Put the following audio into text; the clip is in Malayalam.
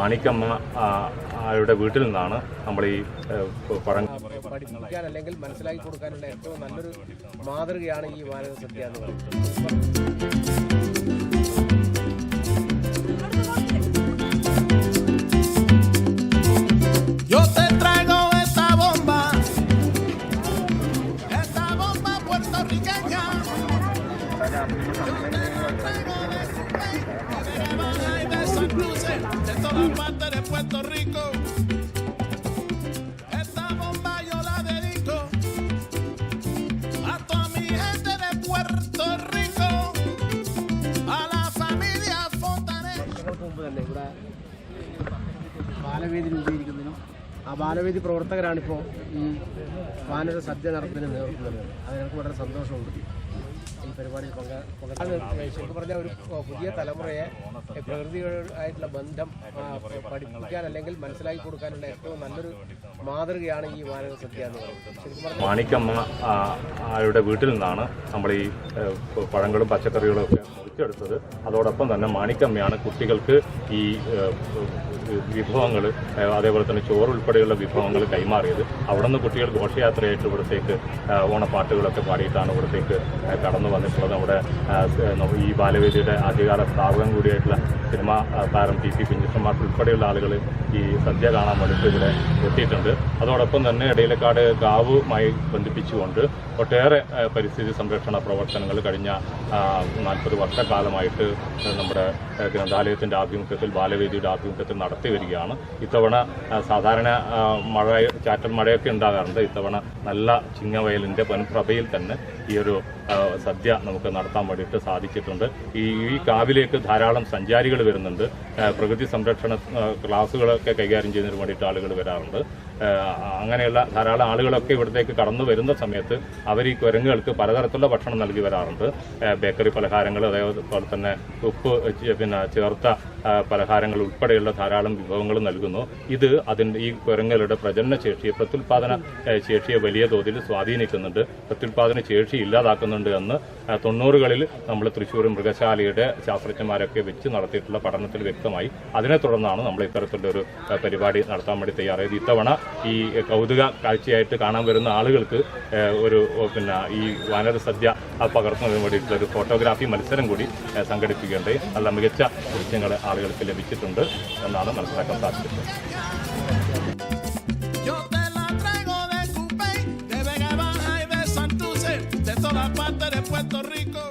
മാണിക്കമ്മ ആ, ആരുടെ വീട്ടിൽ നിന്നാണ് നമ്മൾ ഈ പടം പഠിപ്പിക്കാൻ അല്ലെങ്കിൽ മനസ്സിലാക്കി കൊടുക്കാനുള്ള ഏറ്റവും നല്ലൊരു മാതൃകയാണ് ഈ മാനവ സദ്യ എന്ന് പറയുന്നത് Yo te traigo esta bomba, esta bomba puertorriqueña. Yo te traigo de todas partes de Puerto Rico. Esta bomba yo la dedico a toda mi gente de Puerto Rico, a la familia Fontanet. വർഷങ്ങൾക്ക് മുമ്പ് തന്നെ ഇവിടെ ബാലവേദി രൂപീകരിക്കുന്നതിനും ആ ബാലവേദി പ്രവർത്തകരാണിപ്പോൾ ഈ വാനര സദ്യ നടത്തുന്നതിന് നേതൃത്വം നൽകുന്നത് അത് ഞങ്ങൾക്ക് വളരെ സന്തോഷമുണ്ട് ഈ പരിപാടിയിൽ പങ്ക പങ്കെടുക്കാൻ ശരിക്കും പറഞ്ഞാൽ ഒരു പുതിയ തലമുറയെ പ്രകൃതിയായിട്ടുള്ള ബന്ധം പഠിപ്പിക്കാൻ അല്ലെങ്കിൽ മനസ്സിലാക്കി കൊടുക്കാനുള്ള ഏറ്റവും നല്ലൊരു മാതൃകയാണ് ഈ വാനര സദ്യ എന്ന് പറയുന്നത്. ശരിക്കും പറഞ്ഞാൽ മാണിക്കമ്മ ആ, ആരുടെ വീട്ടിൽ നിന്നാണ് നമ്മൾ ഈ പഴങ്ങളും പച്ചക്കറികളും ഒക്കെ മുറിച്ചെടുത്തത്. അതോടൊപ്പം തന്നെ മാണിക്കമ്മയാണ് കുട്ടികൾക്ക് ഈ വിഭവങ്ങൾ അതേപോലെ തന്നെ ചോറ് ഉൾപ്പെടെയുള്ള വിഭവങ്ങൾ കൈമാറിയത്. അവിടെ നിന്ന് കുട്ടികൾ ഘോഷയാത്രയായിട്ട് ഇവിടത്തേക്ക് ഓണപ്പാട്ടുകളൊക്കെ പാടിയിട്ടാണ് ഇവിടത്തേക്ക് കടന്നു വന്നിട്ടുള്ളത്. നമ്മുടെ ഈ ബാലവേദിയുടെ ആദ്യകാല സ്ഥാപനം കൂടിയായിട്ടുള്ള സിനിമാ താരം ടി പി കുഞ്ഞിഷ്ടന്മാർ ഉൾപ്പെടെയുള്ള ആളുകൾ ഈ സദ്യ കാണാൻ വേണ്ടിയിട്ട് ഇവിടെ എത്തിയിട്ടുണ്ട്. അതോടൊപ്പം തന്നെ ഇടയിലക്കാട് ഗാവുമായി ബന്ധിപ്പിച്ചുകൊണ്ട് ഒട്ടേറെ പരിസ്ഥിതി സംരക്ഷണ പ്രവർത്തനങ്ങൾ കഴിഞ്ഞ നാൽപ്പത് വർഷക്കാലമായിട്ട് നമ്മുടെ ഗ്രന്ഥാലയത്തിന്റെ ആഭിമുഖ്യത്തിൽ ബാലവേദിയുടെ ആഭിമുഖ്യത്തിൽ നടത്തി വരികയാണ്. ഇത്തവണ സാധാരണ മഴ ചാറ്റൽ മഴയൊക്കെ ഉണ്ടാകാറുണ്ട്. ഇത്തവണ നല്ല ചിങ്ങവയലിന്റെ പൊൻപ്രഭയിൽ തന്നെ ഈ ഒരു സദ്യ നമുക്ക് നടത്താൻ വേണ്ടിയിട്ട് സാധിച്ചിട്ടുണ്ട്. ഈ ഈ കാവിലേക്ക് ധാരാളം സഞ്ചാരികൾ വരുന്നുണ്ട്. പ്രകൃതി സംരക്ഷണ ആ, ക്ലാസ്സുകളൊക്കെ കൈകാര്യം ചെയ്യുന്നതിന് വേണ്ടിയിട്ട് ആളുകൾ വരാറുണ്ട്. അങ്ങനെയുള്ള ധാരാളം ആളുകളൊക്കെ ഇവിടത്തേക്ക് കടന്നു വരുന്ന സമയത്ത് അവർ ഈ കുരങ്ങുകൾക്ക് പലതരത്തിലുള്ള ഭക്ഷണം നൽകി വരാറുണ്ട്. ബേക്കറി പലഹാരങ്ങൾ അതേപോലെ തന്നെ ഉപ്പ് പിന്നെ ചേർത്ത പലഹാരങ്ങൾ ഉൾപ്പെടെയുള്ള ധാരാളം വിഭവങ്ങൾ നൽകുന്നു. ഇത് അതിന്റെ ഈ കുരങ്ങുകളുടെ പ്രജനന ശേഷിയെ പ്രത്യുൽപാദന ശേഷിയെ വലിയ തോതിൽ സ്വാധീനിക്കുന്നുണ്ട്. പ്രത്യുൽപാദന ശേഷി ഇല്ലാതാക്കുന്നുണ്ട് എന്ന് തൊണ്ണൂറുകളിൽ നമ്മൾ തൃശ്ശൂർ മൃഗശാലയുടെ ശാസ്ത്രജ്ഞന്മാരൊക്കെ വെച്ച് നടത്തിയിട്ടുള്ള പഠനത്തിൽ വ്യക്തമായി. അതിനെ തുടർന്നാണ് നമ്മൾ ഇത്തരത്തിലുള്ള ഒരു പരിപാടി നടത്താൻ വേണ്ടി തയ്യാറായത്. ഇത്തവണ ഈ കൗതുക കാഴ്ചയായിട്ട് കാണാൻ വരുന്ന ആളുകൾക്ക് ഒരു പിന്നെ ഈ വാനര സദ്യ പകർത്തുന്നതിന് വേണ്ടിയിട്ടുള്ള ഒരു ഫോട്ടോഗ്രാഫി മത്സരം കൂടി സംഘടിപ്പിക്കേണ്ടത് നല്ല മികച്ച ദൃശ്യങ്ങൾ ആളുകൾക്ക് ലഭിച്ചിട്ടുണ്ട് എന്നാണ് മനസ്സിലാക്കാൻ സാധിച്ചത് Puerto Rico.